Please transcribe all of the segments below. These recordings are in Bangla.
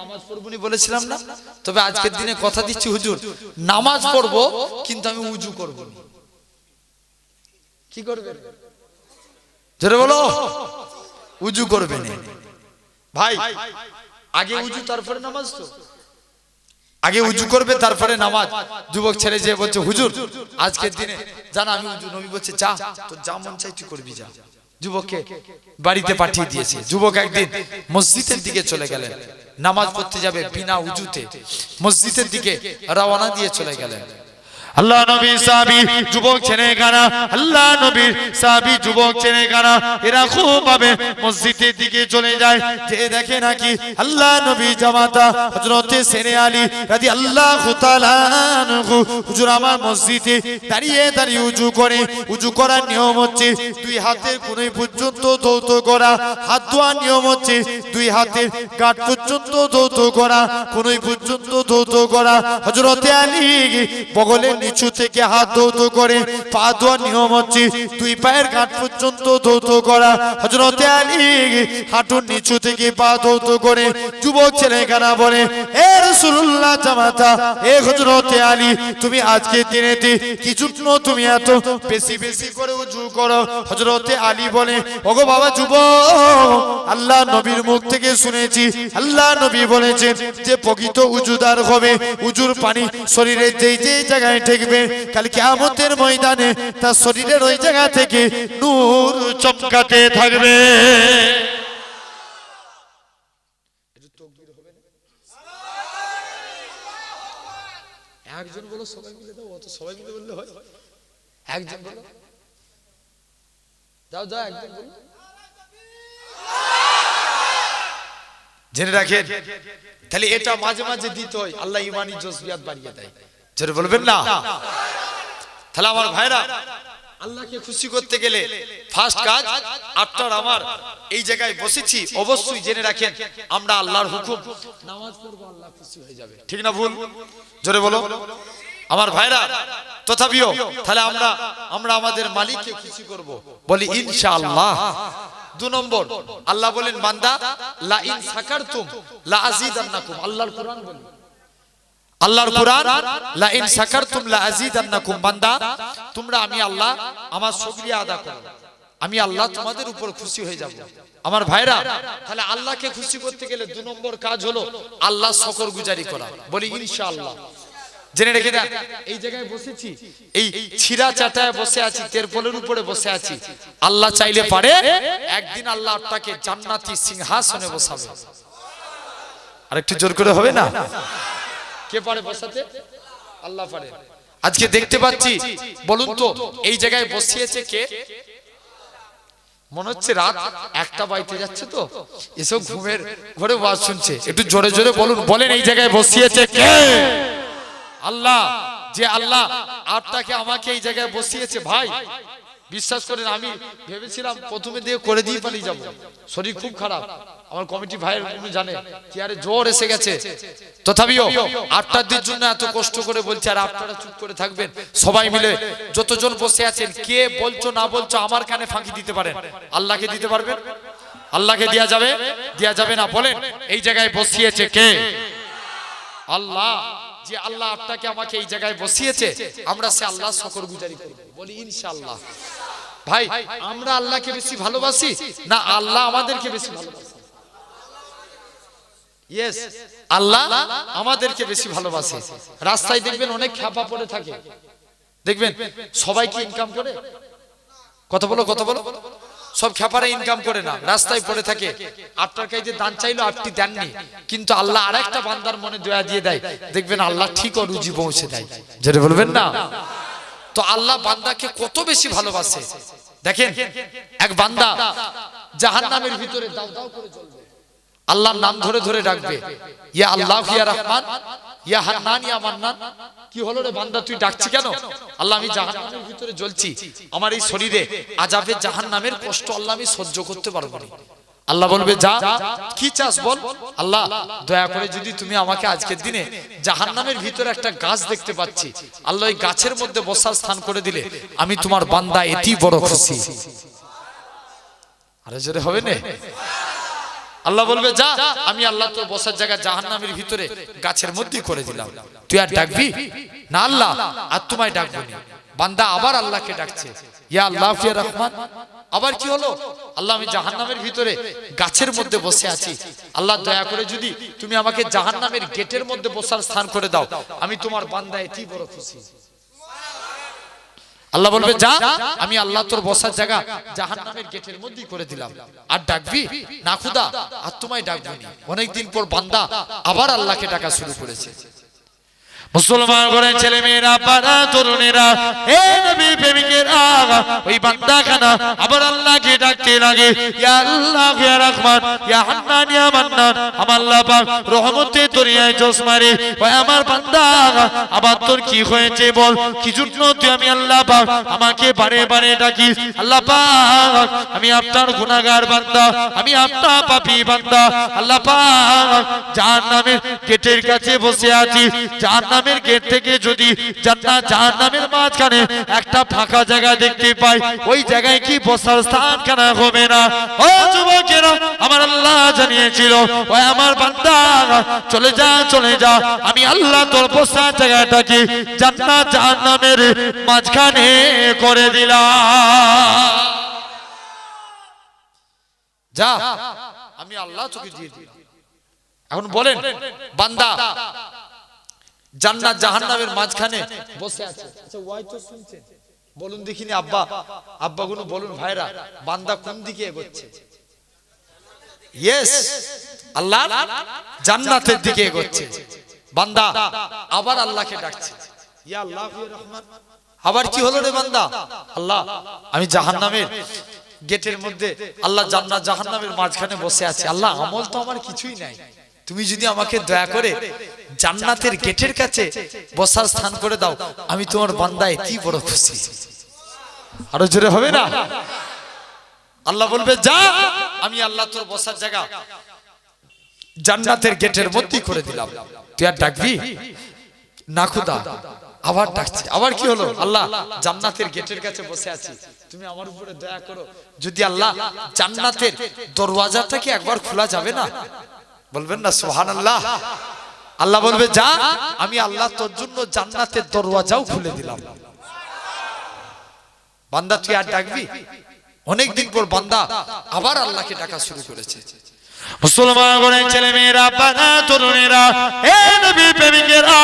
নামাজ পড়ব নি বলেছিলাম না? তবে আজকের দিনে কথা দিচ্ছি হুজুর। নামাজ পড়ব কিন্তু আমি উজু করব। কি করবে? জোরে বলো। উজু করবে না। ভাই আগে উজু তারপরে নামাজ তো। আগে উজু করবে তারপরে নামাজ। যুবক ছেলে যে বলছে হুজুর আজকের দিনে জানা আমি উজু নবী বলছে যা তোর যা মন চাই তুই করবি যা। যুবককে বাড়িতে পাঠিয়ে দিয়েছে। যুবক একদিন মসজিদের দিকে চলে গেলেন। নামাজ পড়তে যাবে বিনা উজুতে। মসজিদের দিকে রওনা দিয়ে চলে গেলেন। আল্লাহ নবী সাহাবী যুবক ছেলে কানা আল্লাহ নবী সাহাবী যুবক ছেলে কানা এরা খুব ভাবে মসজিদের দিকে চলে যায়। যে দেখে নাকি আল্লাহ নবী জামাতা হযরতে সেনে আলী তাআলা আনহু। হুজুর আমার মসজিদে দাঁড়িয়ে দাঁড়িয়ে উজু করে। উজু করার নিয়ম হচ্ছে দুই হাতের কোণে পর্যন্ত ধৌত করা। হাত ধোয়ার নিয়ম হচ্ছে দুই হাতের গাঁট পর্যন্ত ধৌত করা। কোণে পর্যন্ত ধৌত করা। হযরতে আলী বগলের নিচু থেকে হাত ধৌত করে পা ধোয়ার নিয়ম হচ্ছে দুই পায়ের গাঁট পর্যন্ত ধৌত করা। হযরতে আলী হাঁটুর নিচু থেকে পা ধৌত করে যুবক ছেলে কানা বলে, এ রাসূলুল্লাহ জামাতা, এ হযরতে আলী, তুমি আজকে দিনেতে কিছু তুমি এত বেশি বেশি করে উজু করো। হযরতে আলী বলে, ওগো বাবা যুবক, আল্লাহ নবীর মুখ থেকে শুনেছি। আল্লাহ নবী বলেছেন যে প্রকৃত উজুদার হবে। উজুর পানি শরীরের যেই যেই জায়গায় ঠেকবে কাল কিয়ামতের ময়দানে তার শরীরের ওই জায়গা থেকে নূর চমকাতে থাকবে। একজন বলো সবাই মিলে দাও অত সবাই মিলে বললে হয়। একজন বলো। যাও যাও একজন বলো। জেনে রাখেন তাহলে এটা মাঝে মাঝে দিতে হয়। আল্লাহ ইমানি জসবিয়াত বাড়িয়ে দেয়। জোরে বলবেন না? তাহলে আমার ভাইরা আল্লাহকে খুশি করতে গেলে ফার্স্ট কাজ আপনার আমার এই জায়গায় বসেছি অবশ্যই জেনে রাখেন আমরা আল্লাহর হুকুম। নামাজ পড়ব আল্লাহ খুশি হয়ে যাবে। ঠিক না ভুল? জোরে বলো। আমার ভাইরা তথাপিও তাহলে আমরা আমরা আমাদের মালিককে খুশি করব। বলি ইনশাআল্লাহ। দু নম্বর আল্লাহ বলেন বান্দা লা ইন সাকারতুম লা আযীদান্নাকুম। আল্লাহর কোরআন বলেন আল্লাহর কোরআন লা ইন সাকারতুম লা আযীদান্নাকুম বান্দা তোমরা আমি আল্লাহ আমার শুকরিয়া আদা করো। আমি আল্লাহ তোমাদের উপর খুশি হয়ে যাব। আমার ভাইরা তাহলে আল্লাহকে খুশি করতে গেলে দু নম্বর কাজ হলো আল্লাহ শকর গুজারি করা। বলি ইনশাআল্লাহ। জেনে রেখে দেন এই জায়গায় বসেছি। এই ছিরা চাটায় বসে আছি তেরপলের উপরে বসে আছি। আল্লাহ চাইলে পারে একদিন আল্লাহ আপনাকে জান্নাতি সিংহাসনে বসাবে। আর একটু জোর করে হবে না? কে পারে বসাতে? আল্লাহ পারে। আজকে দেখতে পাচ্ছি বলুন তো এই জায়গায় বসিয়েছে কে? মনে হচ্ছে রাত একটা বাইতে যাচ্ছে তো? এসব ঘুমের ঘরে ওয়াজ শুনছে। একটু জোরে জোরে বলুন বলেন এই জায়গায় বসিয়েছে কে? আল্লাহ যে আল্লাহ আপনাকে আমাকে এই জায়গায় বসিয়েছে ভাই। বিশ্বাস করেন আমি ভেবেছিলাম প্রথমে দিয়ে করে দিয়ে পালিয়ে যাব। শরীর খুব খারাপ। আমার কমিটি ভাইয়ের উনি জানে চেয়ারে জ্বর এসে গেছে। তথাপিও আপনাদের জন্য এত কষ্ট করে বলছে আর আপনারা চুপ করে থাকবেন। সবাই মিলে যতজন বসে আছেন কে বলছো না বলছো আমার কানে ফাঁকি দিতে পারেন। আল্লাহকে দিতে পারবেন? আল্লাহকে দেয়া যাবে? দেয়া যাবে না? বলেন এই জায়গায় বসিয়েছে কে? আল্লাহ। যে আল্লাহ আপনাকে আমাকে এই জায়গায় বসিয়েছে, আমরা সে আল্লাহ শকর গুজারি করব বলি, ইনশাআল্লাহ। ভাই, আমরা আল্লাহকে বেশি ভালোবাসি না আল্লাহ আমাদেরকে বেশি ভালোবাসে? ইয়েস আল্লাহ আমাদেরকে বেশি ভালোবাসে। রাস্তায় দেখবেন অনেক খ্যাপা পড়ে থাকে। দেখবেন সবাই কি ইনকাম করে। কত বলো কত বলো। সব খেপারা ইনকাম করে না, রাস্তায় পড়ে থাকে। আপনার কাছে দান চাইলো আপনি দেননি। কিন্তু আল্লাহ আর একটা বান্দার মনে দয়া দিয়ে দেয়। দেখবেন আল্লাহ ঠিক ও রুজি পৌঁছে দেয়। যেটা বলবেন না? তো আল্লাহ বান্দাকে কত বেশি ভালোবাসে। দেখেন, এক বান্দা জাহান্নামের ভিতরে দাও দাও করে জ্বলবে। আল্লাহর নাম ধরে ধরে ডাকবে। ইয়া আল্লাহ ইয়া রহমান, ইয়া হান্নান, ইয়া মান্নান। কি হলো রে বান্দা, তুই ডাকছি কেন? আল্লাহ, আমি জাহান্নামের ভিতরে জ্বলছি। আমার এই শরীরে আজাবে জাহান্নামের কষ্ট আল্লাহ, আমি সহ্য করতে পারব না। আল্লাহ বলবে, যা, কি চাস বল? আল্লাহ, দয়া করে যদি তুমি আমাকে আজকের দিনে জাহান্নামের ভিতরে একটা গাছ দেখতে পাচ্ছি, আল্লাহ এই গাছের মধ্যে বসার স্থান করে দিলে আমি তোমার বান্দা এটি বড় খুশি। আরে জোরে হবে না? আল্লাহ বলবে, যা, আমি আল্লাহ তোর বসার জায়গা জাহান্নামের ভিতরে গাছের মধ্যে করে দিলাম। তুই আর ডাকবি? না আল্লাহ, আর তোমায় ডাকবো না। বান্দা আবার আল্লাহকে ডাকছে। ইয়া আল্লাহ রহমান। আবার কি হলো? আল্লাহ, আমি জাহান্নামের ভিতরে গাছের মধ্যে বসে আছি। আল্লাহ, দয়া করে যদি তুমি আমাকে জাহান্নামের গেটের মধ্যে বসার স্থান করে দাও, আমি তোমার বান্দা এটি বড় খুশি। আল্লাহ বলবে যা আমি আল্লাহ তোর বসার জায়গা জাহান্নামের গেটের মধ্যেই করে দিলাম। আর ডাকবি? না খুদা আর তোমায় ডাকবি অনেকদিন পর বান্দা আবার আল্লাহকে ডাকা শুরু করেছে। মুসলমান করেন ছেলে মেয়েরা পাড়া তরুণেরা নবী প্রেমিকেরা ওই বান্দা খানা আবার আল্লাহকে ডাকতে লাগে। ইয়া আল্লাহ, ইয়া রহমান, ইয়া হান্নান, ইয়া মান্নান, আমার আল্লাহ পাক রহমতে দরিয়ায় জোস মারে। ওই আমার বান্দা আবার তোর কি হয়েছে বল? কি জন্য তুই আমি আল্লাহ পাক আমাকে বারে বারে ডাকিস? আল্লাহ পাক, আমি আপনার গুনাহগার বান্দা, আমি আপনার পাপী বান্দা। আল্লাহ পাক, জাহান্নামের গেটের কাছে বসে আছি। জাহান্নামের গেট থেকে যদি জান্নাত জাহান্নামের মাঝখানে একটা ফাঁকা জায়গা দেখতে পাই, ওই জায়গায় কি বসার স্থান কেন হবে না? ও যুবকেরা, আমার আল্লাহ জানিয়েছিল ওই আমার বান্দা, চলে যা চলে যা। আমি আল্লাহ তোর বসার জায়গাটাকে জান্নাত জাহান্নামের মাঝখানে করে দিলাম। যা, আমি আল্লাহ তোকে দিয়ে দিলাম। এখন বলেন, বান্দা জান্নাত জাহান্নামের মাঝখানে বসে আছে। আচ্ছা ওয়াই তো শুনছেন? বলুন দেখিনি আব্বা। আব্বা গুলো বলুন ভাইরা বান্দা কোন দিকে এগোচ্ছে? ইয়েস আল্লাহ জান্নাতের দিকে এগোচ্ছে। বান্দা আবার আল্লাহকে ডাকছে। ইয়া আল্লাহ রহমান। আবার কি হলো রে বান্দা? আল্লাহ আমি জাহান্নামের গেটের মধ্যে আল্লাহ জান্নাত জাহান্নামের মাঝখানে বসে আছে। আল্লাহ আমল তো আমার কিছুই নাই। তুমি যদি আমাকে দয়া করে জান্নাতের গেটের কাছে বসার স্থান করে দাও আমি তোমার বান্দায় কি বড় খুশি। আরও জোরে হবে না? আল্লাহ বলবে যা আমি আল্লাহ তোর বসার জায়গা জান্নাতের গেটের মধ্যেই করে দিলাম। তুই আর ডাকবি? না খুদা আবার ডাকছে। আবার কি হলো? আল্লাহ জান্নাতের গেটের কাছে বসে আছি। তুমি আমার উপরে দয়া করো। যদি আল্লাহ জান্নাতের দরওয়াজাটা কি একবার খোলা যাবে না বলবেন না সোহান আল্লাহ আল্লাহ বলবে, যা, আমি আল্লাহ তোর জন্য জান্নাতের দরওয়াজাও খুলে দিলাম। বান্দা তুই আর ডাকবি? অনেকদিন পর বান্দা আবার আল্লাহকে ডাকা শুরু করেছে। মুসলমান ছেলে মেয়েরা তরুণেরা, এ নবী প্রেমিকেরা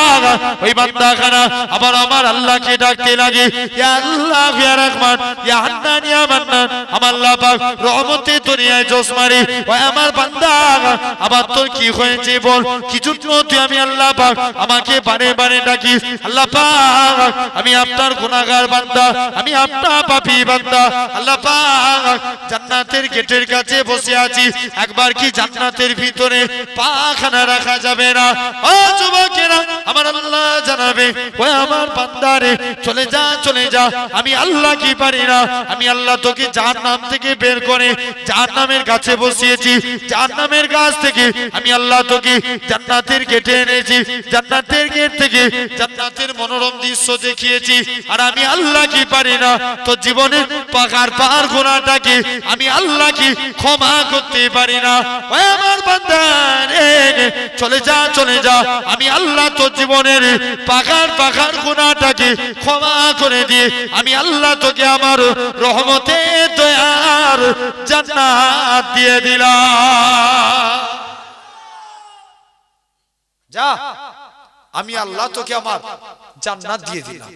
ওই বান্দা খানা আবার আমার আল্লাহকে ডাকতে লাগে, ইয়া আল্লাহ, ইয়া রহমান, ইয়া হান্নান, ইয়া মান্নান, আমার আল্লাহ পাক রহমতে দুনিয়ায় জোস মারি ওই আমার বান্দা, আবার তোর কি হয়েছে বল? কি জন্য তুই আমি আল্লাহ পাক আমাকে বারে বারে ডাকিস? আল্লাহ পাক, আমি আপনার গুনাহগার বান্দা, আমি আপনার পাপী বান্দা, আল্লাহ পাক, জান্নাতের গেটের কাছে বসে আছি, একবার কি জান্নাতের ভিতরে পাখানা রাখা যাবে না। ও যুবকেরা, আমার আল্লাহ জানাবে ওই আমার বান্দারে, চলে যা চলে যা, আমি আল্লাহ কি পারি না? আমি আল্লাহ তোকে জাহান্নাম থেকে বের করে জাহান্নামের কাছে বসিয়েছি, জাহান্নামের গাছ থেকে আমি আল্লাহ তোকে জান্নাতের গেটে এনেছি, জান্নাতের গেট থেকে জান্নাতের মনোরম দৃশ্য দেখিয়েছি, আর আমি আল্লাহ কি পারি না? তো জীবনের পাকার পাহাড় গোনাটাকে আমি আল্লাহ কি ক্ষমা করতে পারি না? ওই চলে যা চলে যা। আমি আল্লাহ তোর জীবনের পাকার পাকার গুণাটাকে ক্ষমা করে দিয়ে আমি আল্লাহ তোকে আমার রহমতে দয়ার জান্নাত দিয়ে দিলাম। যা, আমি আল্লাহ তোকে আমার জান্নাত দিয়ে দিলাম।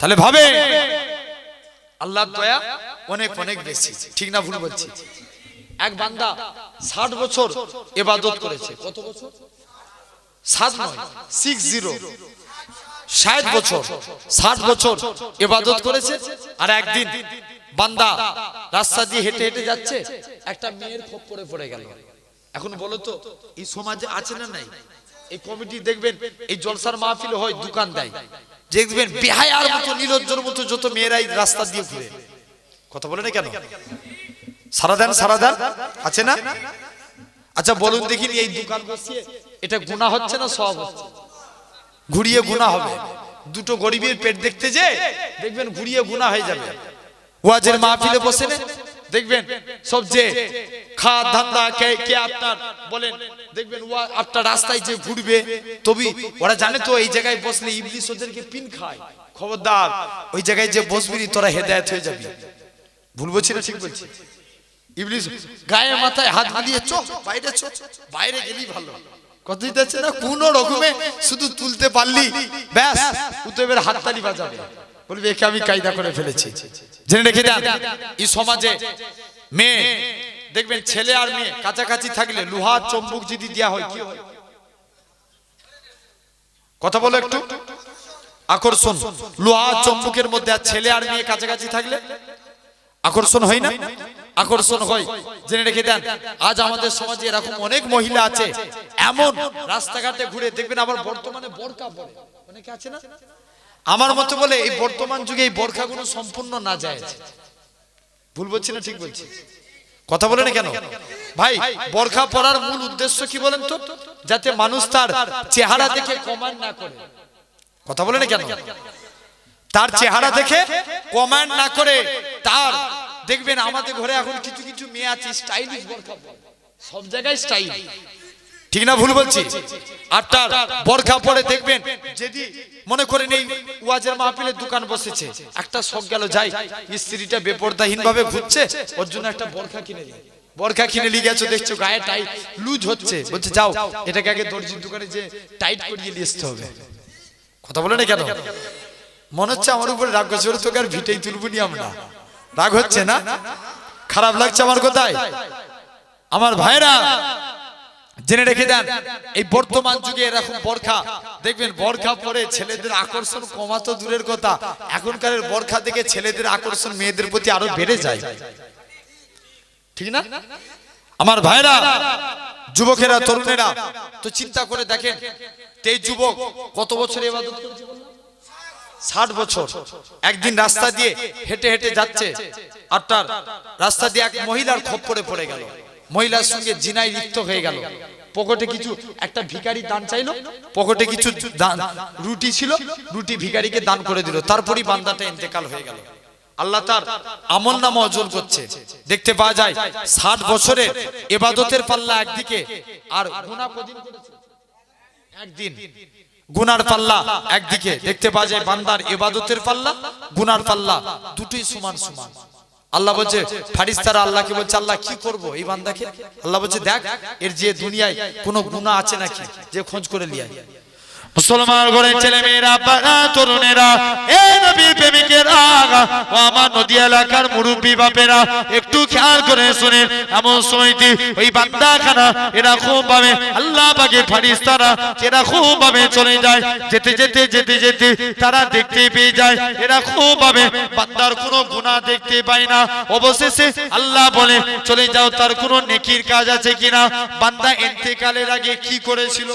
তাহলে ভাবে আল্লাহ দয়া অনেক অনেক বেশি। ঠিক না ভুল বলছি? এক বান্দা ষাট বছর এবাদত করেছে। কত বছর? এখন বলো তো, এই সমাজে আছে না নাই? এই কমিটি দেখবেন, এই জলসার মাহফিল হয়, দোকান দেয়। দেখবেন বেহায়ার মতো, নিলজ্জর মতো যত মেয়েরাই রাস্তা দিয়ে ঘুরে। কথা বলে না কেন? সারা দেন সারা দেন আছে না? আচ্ছা বলুন দেখিনি এই দোকান বসিয়ে এটা গুণা হচ্ছে না সব হচ্ছে? ঘুরিয়ে গুণা হবে। দুটো গরিবের পেট দেখতে যে দেখবেন ঘুরিয়ে গুণা হয়ে যাবে। ওয়াজের মাহফিলে বসে নে দেখবেন সব যে খাওয়া ধান্দা কে কে আপনার বলেন দেখবেন ও আপনার রাস্তায় যে ঘুরবে তবে ওরা জানে তো এই জায়গায় বসলে ইবলিশ ওদেরকে পিন খায়। খবরদার ওই জায়গায় যে বসবিরি তোরা হেদায়েত হয়ে যাবি। ভুল বলছি না ঠিক বলছি? ইবলিশ গায়ে মাথায় হাত বুলিয়ে চো, বাইরে চো, বাইরে গেলি ভালো। কত দিতেছে না কোন রকমে শুধু তুলতে পারলি, ব্যাস উত্তবের হাততালি বাজাবে। বলবি, একে আমি কায়দা করে ফেলেছি। জেনে রেখে দেন, এই সমাজে মেয়ে, দেখবেন ছেলে আর মেয়ে কাছাকাছি থাকলে লোহা, চম্বুক যদি দেওয়া হয়, কি হয়? কথা বলো একটু। আকর্ষণ। লোহা, চম্বুকের মধ্যে আর ছেলে আর মেয়ে কাছাকাছি থাকলে আকর্ষণ হয় না? আকর্ষণ হয়। জেনে রেখে দেন, আজ আমাদের সমাজে এরকম অনেক মহিলা আছে। এমন রাস্তাঘাটে ঘুরে দেখবেন আবার বর্তমানে বোরকা পরে। অনেকে আছে না? আমার মতে বলে, এই বর্তমান যুগে এই বোরখাগুলো সম্পূর্ণ না যায়। ভুল বলছি না ঠিক বলছি? কথা বলে কেন? ভাই, বোরখা পরার মূল উদ্দেশ্য কি বলেন তো? যাতে মানুষ তার চেহারা দেখে কমান্ড না করে। কথা বলে কেন? তার চেহারা দেখে কমান্ড না করে, তার দেখবেন আমাদের ঘরে এখন কিছু কিছু মেয়ে আছে স্টাইলিশ সব জায়গায় স্টাইল ঠিক না ভুল বলছি? আর তার বোরখা পরে দেখবেন, যদি মনে করেন এই ওয়াজের মাহফিলের দোকান বসেছে, একটা শখ গেল, যাই, স্ত্রীটা বেপরদাহীন ভাবে ঘুরছে, ওর জন্য একটা বরখা কিনে দিই বোরখা কিনে নিয়ে গেছো, দেখছ, গায়ে টাইট লুজ হচ্ছে। বলছে, যাও, এটাকে আগে দর্জির দোকানে যে টাইট করিয়ে নিয়ে আসতে হবে। কথা বলে না কেন? মনে হচ্ছে আমার উপরে রাগ করছে তোকে আর ভিটেই তুলবো নি আমরা। রাগ হচ্ছে না? খারাপ লাগছে আমার কোথায়? আমার ভাইরা, জেনে রেখে দেন, এই বর্তমান যুগে এরকম বরখা, দেখবেন বরখা পরে ছেলেদের আকর্ষণ কমাতো দূরের কথা, এখনকার বরখা থেকে ছেলেদের আকর্ষণ মেয়েদের প্রতি আরও বেড়ে যায়। ঠিক না? আমার ভাইরা, যুবকেরা, তরুণেরা, তো চিন্তা করে দেখেন এই যুবক কত বছর এবাদত? ষাট বছর। একদিন রাস্তা দিয়ে হেঁটে হেঁটে যাচ্ছে আর তার রাস্তা দিয়ে এক মহিলার খপ্পরে পড়ে গেল। মহিলার সঙ্গে জিনাই লিপ্ত হয়ে গেল। পকেটে কিছু একটা ভিখারি দান চাইলো। পকেটে কিছু দান, রুটি ছিল। রুটি ভিখারিকে দান করে দিল। তারপরই বান্দাটা ইন্তেকাল হয়ে গেল। আল্লাহ তার আমল নামা অর্জন করছে। দেখতে পাওয়া যায়, ষাট বছরের এবাদতের পাল্লা একদিকে আর একদিন। গুনার পাল্লা একদিকে, দেখতে পাওয়া যায় বান্দার ইবাদতের পাল্লা, গুনার পাল্লা, দুটোই সমান সমান। আল্লাহ বলছে ফারিস্তারা আল্লাহকে বলছে, আল্লাহ, কি করব এই বান্দাকে? আল্লাহ বলছে, দেখ, এর যে দুনিয়ায় কোনো গুণা আছে নাকি? যে খোঁজ করে লিয়া মুসলমান ঘরের ছেলে মেয়েরা তরুণেরা, এ নবীর প্রেমিকেরা ও আমার নদী এলাকার মুরব্বী বাপেরা, একটু খেয়াল করে শুনেন এমন সময়টি ওই বান্দাখানা খুব ভাবে আল্লাহ পাকে ফারিস্তারা খুব ভাবে চলে যায়, যেতে যেতে যেতে যেতে, তারা দেখতে পেয়ে যায়, এরা খুব ভাবে বান্দার কোনো গুণা দেখতে পায় না, অবশেষে আল্লাহ বলে, চলে যাও, তার কোনো নেকির কাজ আছে কিনা? বান্দা এতেকালের আগে কি করেছিল?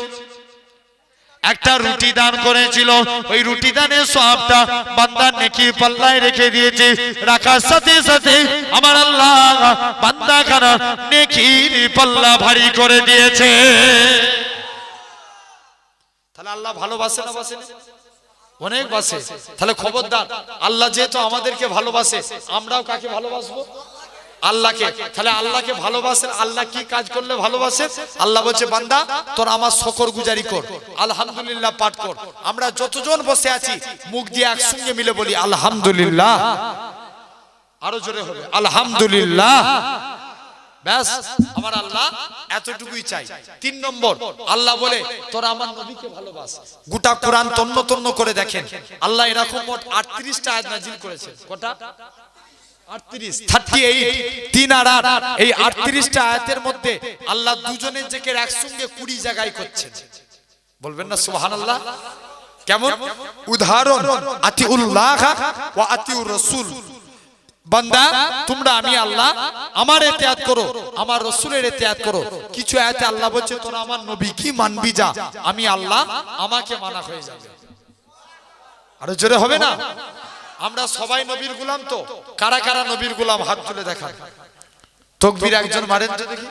একটা রুটি দান করেছিল। ওই রুটি দানের সবটা বান্দার নেকি পাল্লায় রেখে দিয়েছে। রাখার সাথে সাথে আমার আল্লাহ বান্দা খানা নেকির পাল্লা ভারী করে দিয়েছে। তাহলে আল্লাহ ভালোবাসে না বাসে? অনেক বাসে। তাহলে খবরদার আল্লাহ যেহেতু আমাদেরকে ভালোবাসে আমরাও কাকে ভালোবাসবো? আল্লাহকে, তাহলে আল্লাহকে ভালোবাসেন আল্লাহ কি কাজ করলে ভালোবাসে? আল্লাহ বলছে, বান্দা, তোর আমার শকর গুজারি কর, আলহামদুলিল্লাহ পাঠ কর। আমরা যতজন বসে আছি, মুখ দিয়ে একসঙ্গে মিলে বলি, আলহামদুলিল্লাহ। আরও জোরে হবে, আলহামদুলিল্লাহ। ব্যাস, আমার আল্লাহ এতটুকুই চাই। তিন নম্বর, আল্লাহ বলে, তোরা আমার নবীকে ভালোবাস। গোটা কোরআন তন্ন তন্ন করে দেখেন। আল্লাহ এরকম মোট আটত্রিশটা আয়াত নাজিল করেছে কটা? আয়াতের মধ্যে আল্লাহ দুজনের একসঙ্গে কুড়ি জায়গায় উদাহরণ বান্দা, তোমরা আমি আল্লাহ, আমার এতেয়াত করো, আমার রসুলের এতেয়াত করো। কিছু আয়াতে আল্লাহ বলছে, তোরা আমার নবী, কি মানবি যা? আমি আল্লাহ, আমাকে মানা হয়ে যাবে। আরও জোরে হবে না? আমরা সবাই নবীর গুলাম তো। কারা কারা নবীর গুলাম? হাত তুলে দেখান। তকবির একজন মারেন তো দেখি।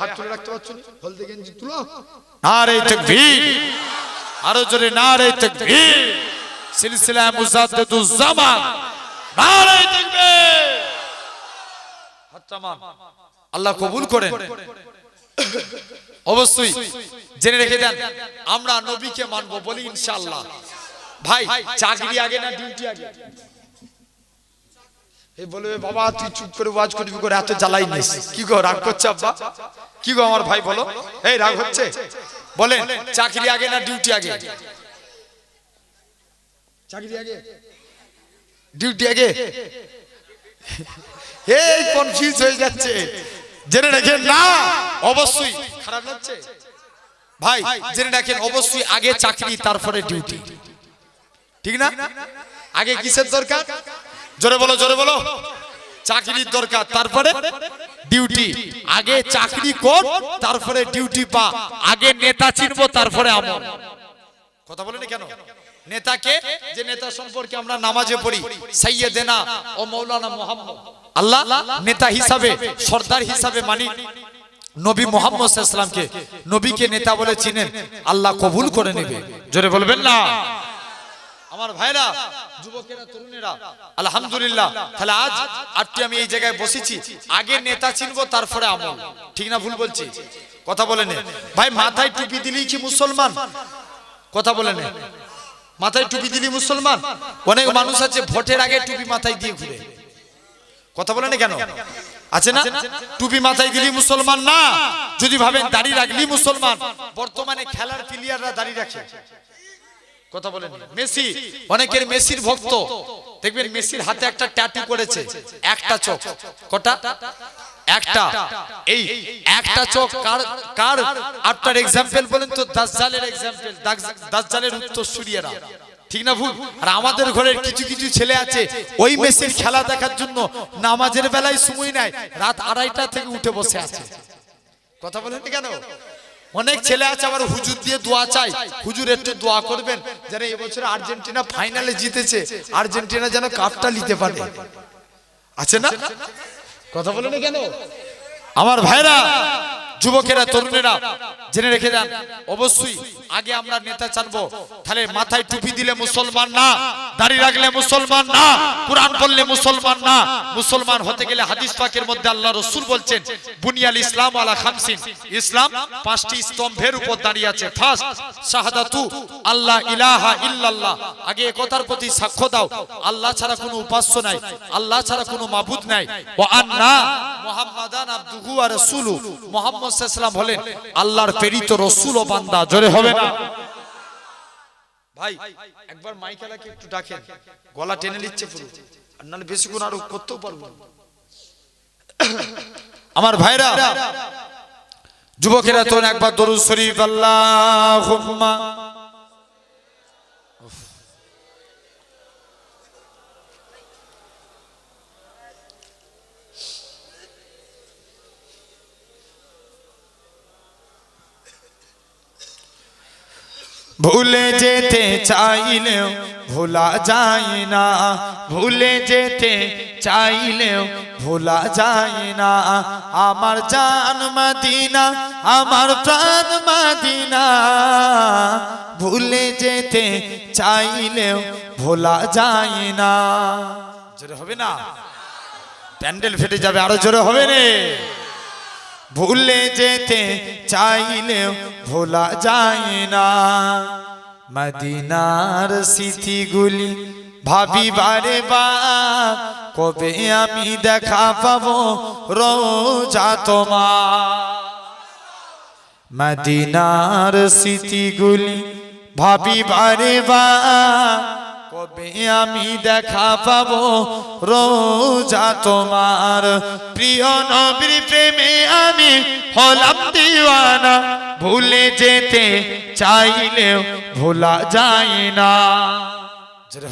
হাত তুলে রাখতে পারছ হলদে গেঞ্জি তুলো। নারে আরও জোরে, নারে তাকবীর। সিলসিলা মুজাদ্দিদুজ জামান হাতটা মান। আল্লাহ কবুল করেন। অবশ্যই জেনে রেখে দেন আমরা নবীকে মানবো বলি ইনশাআল্লাহ। ভাই চাকরি আগে না ডিউটি আগে? বলবে বাবা তুই চুপ করে ওয়াজ করবি করে এত জ্বালাই নিস। কি গো রাগ করছে আব্বা? কি গো আমার ভাই বলো? এই রাগ হচ্ছে? বলেন চাকরি আগে না ডিউটি আগে? চাকরি আগে? ডিউটি আগে? এই কনফিউজ হয়ে যাচ্ছে। জেনে রাখেন, না, অবশ্যই। খারাপ লাগছে? ভাই, জেনে রাখেন, অবশ্যই আগে চাকরি, তারপরে ডিউটি ঠিক না? আগে কিসের দরকার? জোরে বলো জোরে বলো। চাকরির দরকার, তারপরে ডিউটি আগে চাকরি কর, তারপরে ডিউটি পা। আগে নেতা চিনবো, তারপরে আমল। কথা বলেনি কেন? নেতাকে, যে নেতা সম্পর্কে আমরা নামাজে পড়ি, সাইয়েদেনা ও মৌলানা মোহাম্মদ। আল্লাহ নেতা হিসাবে, সর্দার হিসাবে মানি। নবী মোহাম্মদ ইসলামকে নবীকে নেতা বলে চিনেন। আল্লাহ কবুল করে নেবে। জোরে বলবেন না? আমার ভাইরা, যুবকেরা, তরুণেরা, আলহামদুলিল্লাহ, তাহলে আজ আজকে আমি এই জায়গায় বসেছি। আগে নেতা চিনবো, তারপরে আমল। ঠিক না ভুল বলছি? কথা বলে নে। ভাই, মাথায় টুপি দিলেই কি মুসলমান? কথা বলে নে। মাথায় টুপি দিলি মুসলমান? অনেক মানুষ আছে ভোটের আগে টুপি মাথায় দিয়ে ঘুরে। কথা বলে না কেন? আছে না? টুপি মাথায় দিলি মুসলমান না? যদি ভাবেন দাড়ি রাখলি মুসলমান, বর্তমানে খেলার প্লেয়াররা দাড়ি রাখে। কথা বলেন। মেসি, অনেকের মেসির ভক্ত। দেখবেন মেসির হাতে একটা ট্যাটু করেছে, একটা চোখ। কটা? একটা। এই একটা চোখ কার কার? আপনার এক্সাম্পল বলেন তো, দাজ্জালের এক্সাম্পল দাজ্জালের উত্তর সুরিয়ারা। ঠিক না ভুল? আর আমাদের ঘরের কিছু কিছু ছেলে আছে, ওই মেসির খেলা দেখার জন্য নামাজের বেলায় সময় নাই রাত আড়াইটা থেকে উঠে বসে আছে। কথা বলেন কেন? অনেক ছেলে আছে, আবার হুজুর দিয়ে দোয়া চাই হুজুর একটু দোয়া করবেন, যেন এবছর আর্জেন্টিনা ফাইনালে জিতেছে, আর্জেন্টিনা যেন কাপটা নিতে পারে। আছে না? কথা বলেনি কেন আমার ভাইরা যুবকেরা তরুণেরা জেনে রেখে দেন অবশ্যই আগে আমরা নেতা চানবো তাহলে মাথায় টুপি দিলে মুসলমান না দাড়ি রাখলে মুসলমান না কোরআন পড়লে মুসলমান না। মুসলমান হতে গেলে হাদিস পাকের মধ্যে আল্লাহ রসুল বলছেন বুনিয়াল ইসলাম আলা খামসিন। ইসলাম পাঁচটি স্তম্ভের উপর দাঁড়িয়ে আছে। ফার্স্ট শাহাদাতু আল্লাহ ইলাহা ইল্লাল্লাহ। আগে একতার প্রতি সাক্ষ্য দাও। আল্লাহ ছাড়া কোনো উপাস্য নাই। আল্লাহ ছাড়া কোনো মাবুদ নাই। ও আন্না মুহাম্মাদান আবদুহু ওয়া রাসূলু মুহাম্মদ হলেন আল্লাহর প্রেরিত রসুল ও বান্দা জোরে হবে না। ভাই একবার মাইকেলাকে একটু ডাকেন গলা টেনে নিচ্ছে পুরো। আর নাহলে বেশিক্ষণ আরও করতেও পারব আমার ভাইরা যুবকেরা তো একবার দরুদ শরীফ আল্লাহুম্মা ভুলে যেতে চাইলেও ভোলা যায় না, ভুলে যেতে চাইলেও ভোলা যায় না। আমার জান মাদিনা, আমার প্রাণ মাদিনা, ভুলে যেতে চাইলেও ভোলা যায় না। জোরে হবে না? প্যান্ডেল ফেটে যাবে, আরও জোরে হবে রে ভুলে যেতে চাইলেও ভোলা যায় না। মদিনার স্মৃতিগুলি ভাবি বারে বার কবে আমি দেখা পাবো রোজা তোমার? মদিনার স্মৃতিগুলি ভাবি বারে বার কবে আমি দেখা পাবো? রোজা তোমার। প্রিয় নবীর প্রেমে আমি হলাম দিওয়ানা। ভুলে যেতে চাইলেও ভোলা যায় না।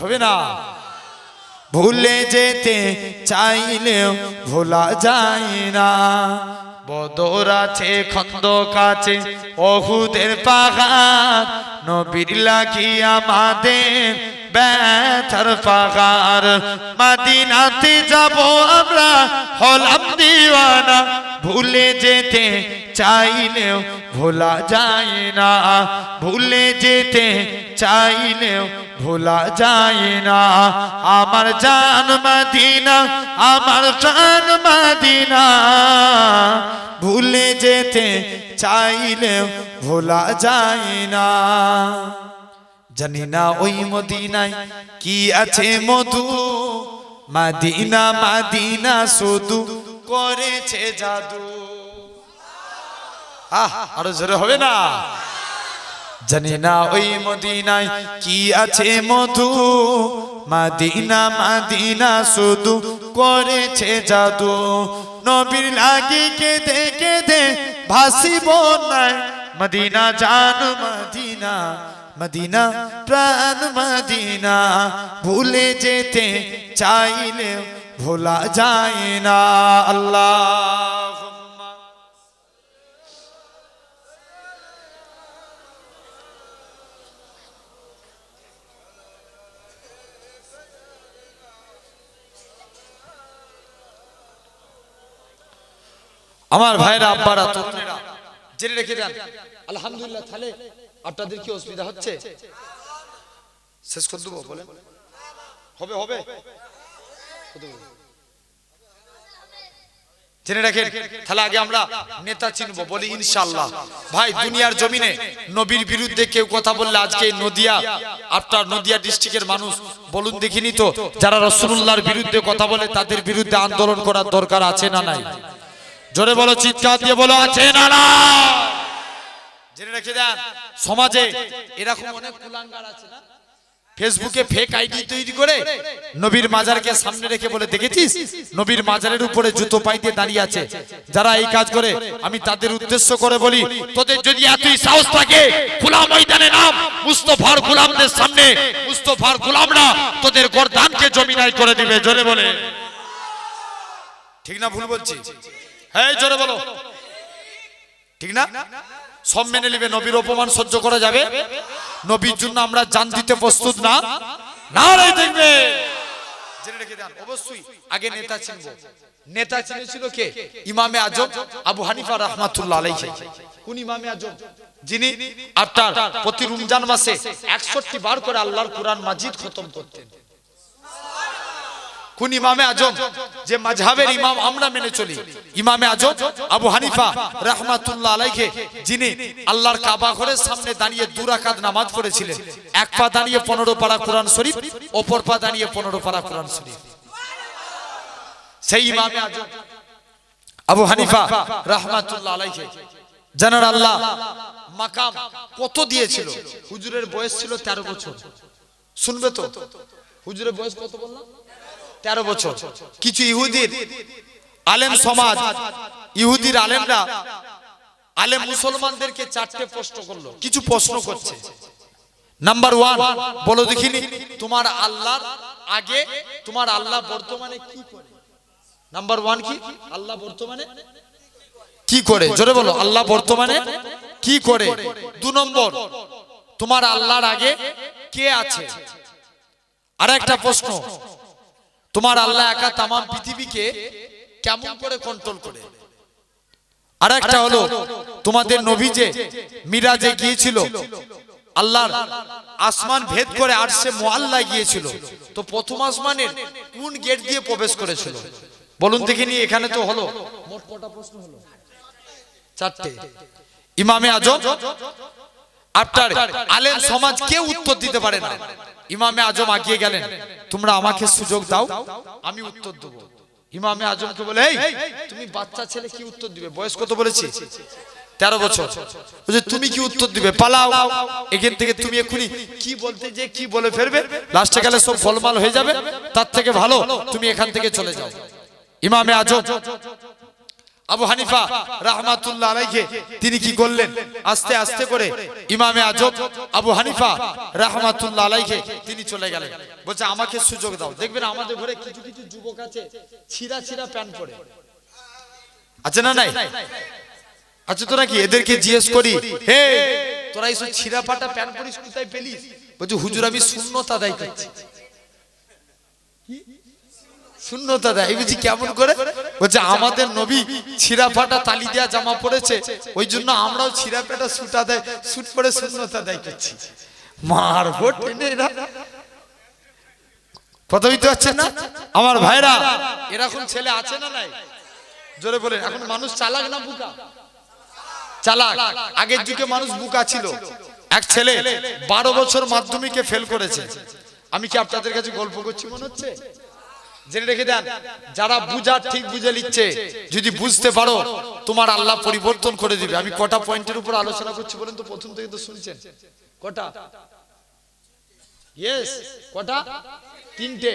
হবে না? ভুলে যেতে চাইলেও ভোলা যায় না। বদর আছে খন্দ কাছে অহুদের পাহাড়। নবীর লাগি আমাদের ব্যথার পাহাড় মাদিনাতে যাব আমরা, হলাম দিওয়ানা। ভুলে যেতে চাইলেও ভোলা যায় না। ভুলে যেতে চাইলেও ভোলা যায় না। আমার জান মদিনা, আমার জান মদিনা। ভুলে যেতে চাইলেও ভোলা যায় না। জানি না ওই মদিনায় কি আছে মধু। মাদিনা মাদিনা শুধু করেছে জাদু। আহ, আরও জোরে হবে না। জানি না ওই মদিনায় কি আছে মধু। মাদিনা মাদিনা শুধু করেছে জাদু। নবীর লাগি কে কেঁদে কেঁদে ভাসিব নাই। মদিনা জান, মদিনা মদিনা, প্রাণ মদিনা, ভুলে যেতে চাইলে ভোলা যায় না। আল্লাহ আমার ভাইরা, আব্বারা তরুণেরা জেনে রেখে দেন আলহামদুলিল্লাহ, তাহলে আপনাদের কি অসুবিধা হচ্ছে? শেষ করে দেবো বলেন। হবে হবে। জেনে রাখেন তাহলে আগে আমরা নেতা চিনবো বলি ইনশাল্লাহ ভাই দুনিয়ার জমিনে নবীর বিরুদ্ধে কেউ কথা বললে আজকে নদিয়া আপনার নদিয়া ডিস্ট্রিক্টের মানুষ বলুন দেখিনি তো যারা রসুল্লাহর বিরুদ্ধে কথা বলে তাদের বিরুদ্ধে আন্দোলন করার দরকার আছে না নাই? জোরে বলো চিৎকার দিয়ে বলো আছে না না জেনে রেখে দেন, সমাজে এরকম অনেক কুলাঙ্গার আছে না? ফেসবুকে ফেক আইডি তৈরি করে নবীর মাজারকে সামনে রেখে বলে, দেখেছিস? নবীর মাজারের উপরে জুতো পাইতে দাঁড়িয়ে আছে। যারা এই কাজ করে, আমি তাদের উদ্দেশ্য করে বলি, তোদের যদি এতই সাহস থাকে, খোলা ময়দানে নাম, মুস্তফার গোলামদের সামনে, মুস্তফার গোলামরা তোদের গর্দানকে জমিনাই করে দিবে। জোরে বলে। ঠিক না, ভুল বলছি? হ্যাঁ জোরে বলো। ঠিক না? সব মেনে নিবে, নবীর অপমান সহ্য করা যাবে? নবীর জন্য আমরা জান দিতে প্রস্তুত না? না ইমামে আবু হানিফা ইমামে যিনি মাসে 61 বার করে আল্লাহর কোরআন মাজিদ খতম করতেন। কোন ইমামে আজম যে মাঝহাবের ইমাম আমরা মেনে চলি। ইমামে আজম আবু হানিফা রাহমাতুল্লাহ আলাইকে যিনি আল্লাহর কাবা ঘরের সামনে দাঁড়িয়ে দুরাকাত নামাজ পড়েছিলেন। এক পা দাঁড়িয়ে পনেরো পারা কোরআন শরীফ, অপর পা দাঁড়িয়ে পনেরো পারা কোরআন শরীফ। সেই ইমামে আজম আবু হানিফা রাহমাতুল্লাহ আলাইকে জানার আল্লাহ মাকাম কত দিয়েছিল? হুজুরের বয়স ছিল তেরো বছর। শুনবে তো? হুজুরের বয়স কত বললাম? তেরো বছর। কিছু ইহুদির আলেম সমাজ ইহুদির আলেমরা আলেম মুসলমানদেরকে চারটে প্রশ্ন করল। কিছু প্রশ্ন করছে। নাম্বার ওয়ান বলো দেখিনি তোমার আল্লাহর আগে তোমার আল্লাহ বর্তমানে কি করে? নাম্বার ওয়ান কি? আল্লাহ বর্তমানে কি করে? জোরে বলো আল্লাহ বর্তমানে কি করে? দু নম্বর তোমার আল্লাহর আগে কে আছে? আর একটা প্রশ্ন তোমার আল্লাহ একা তাম পৃথিবীকে কেমন করে কন্ট্রোল করে? আর একটা হলো তোমাদের নবী যে মিরাজে গিয়েছিল আল্লাহর আসমান ভেদ করে আরশে মোয়াল্লা গিয়েছিল। তো প্রথম আসমানের কোন গেট দিয়ে প্রবেশ করেছিল? বলুন দেখিনি এখানে তো হলো। মোট কটা প্রশ্ন হলো? চারটে। ইমামে আজম আপনার আলেম সমাজ কেউ উত্তর দিতে পারে না। ইমামে আজম আগিয়ে গেলেন। তোমরা আমাকে সুযোগ দাও আমি উত্তর দেব। ইমামে আজমকে বলে এই তুমি বাচ্চা ছেলে কি উত্তর দিবে? বয়স কত বলেছি? তেরো বছর। বলছে তুমি কি উত্তর দিবে? পালাও। এখান থেকে তুমি এক্ষুনি কি বলতে যে কি বলে ফেরবে লাস্টে গেলে সব ফলমাল হয়ে যাবে। তার থেকে ভালো তুমি এখান থেকে চলে যাও। ইমামে আজম আবু হানিফা রাহমাতুল্লাহ আলাইকে তিনি কি করলেন? আস্তে আস্তে করে ইমামে আজম আবু হানিফা রাহমাতুল্লাহ আলাইকে তিনি চলে গেলেন। বলছে, আমাকে সুযোগ দাও। দেখবেন আমাদের ঘরে কিছু কিছু যুবক আছে, ছিঁড়া ছিঁড়া প্যান্ট পরে। আছে না নাই? আচ্ছা তোরা কি? এদেরকে জিজ্ঞেস করি, হে, তোরা এইসব ছিঁড়া ফাটা প্যান্ট পরিস, কোথায় পেলিস? বলছে, হুজুর, আমি শূন্যতা দায় করছি। শূন্যতা দেয়। বুঝি কেমন করে? বলছে, আমাদের নবী ছিঁড়া ফাটা তালি দেওয়া জামা পড়েছে ওই জন্য আমরাও ছিঁড়া ফাটা সুটা দেয়, সুট পরে শূন্যতা দেয় করছি। মারবো টেনে এরা। বুঝতে পারছেন না? আমার ভাইরা, এরকম ছেলে আছে না নাই? জোরে বলেন, এখন মানুষ চালাক না বুকা? চালাক। আগের যুগে মানুষ বুকা ছিল। এক ছেলে বারো বছর মাধ্যমিকে ফেল করেছে। আমি কি আপনাদের কাছে গল্প করছি মনে হচ্ছে? জেনে রেখে দেন, যারা বুঝার ঠিক বুঝে নিচ্ছে যদি বুঝতে পারো, তোমার আল্লাহ পরিবর্তন করে দিবে। আমি কটা পয়েন্টের উপর আলোচনা করছি বলেন তো, প্রথম থেকে তো শুনছেন। কটা? ইয়েস কটা? তিনটে।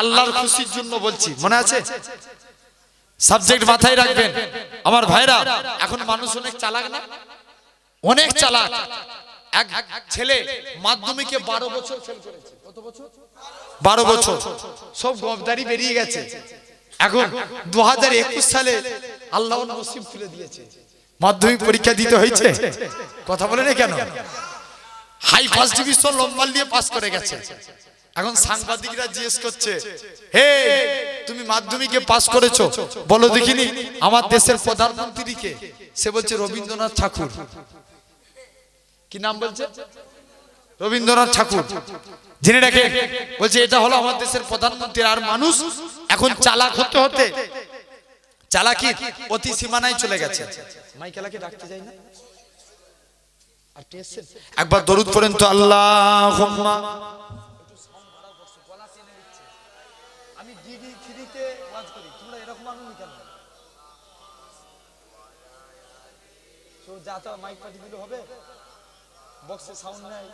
আল্লাহর খুশির জন্য বলছি, মনে আছে? সাবজেক্ট মাথায় রাখবেন। আমার ভাইরা, এখন মানুষ অনেক চালাক না? অনেক চালাক। এক ছেলে মাধ্যমিকে বারো বছর ফেল করেছে। কত বছর? বারো বছর। সব গবদারি বেরিয়ে গেছে। এখন দু হাজার একুশ সালে আল্লাহ নসিব খুলে দিয়েছে। মাধ্যমিক পরীক্ষা দিতে হয়েছে। কথা বলে না কেন? হাই ফার্স্ট ডিভিশন লম্বাল দিয়ে পাস করে গেছে। এখন সাংবাদিকরা জিজ্ঞেস করছে হে তুমি মাধ্যমিকে পাস করেছ? বলো দেখিনি আমার দেশের প্রধানমন্ত্রীকে সে বলছে রবীন্দ্রনাথ ঠাকুর। কি নাম বলছে? রবীন্দ্রনাথ ঠাকুর। জেনে রাখে বলছে, এটা হলো আমার দেশের প্রধানমন্ত্রী আর মানুষ এখন চালাক হতে হতে চালাকি অতি সীমানায় চলে গেছে। মাইকেলাকে ডাকতে যাই না? একবার দরুদ পড়েন তো আল্লাহ আমি ডিডি তো মাইক পাটি দিলে হবে? বক্সে সাউন্ড নাই।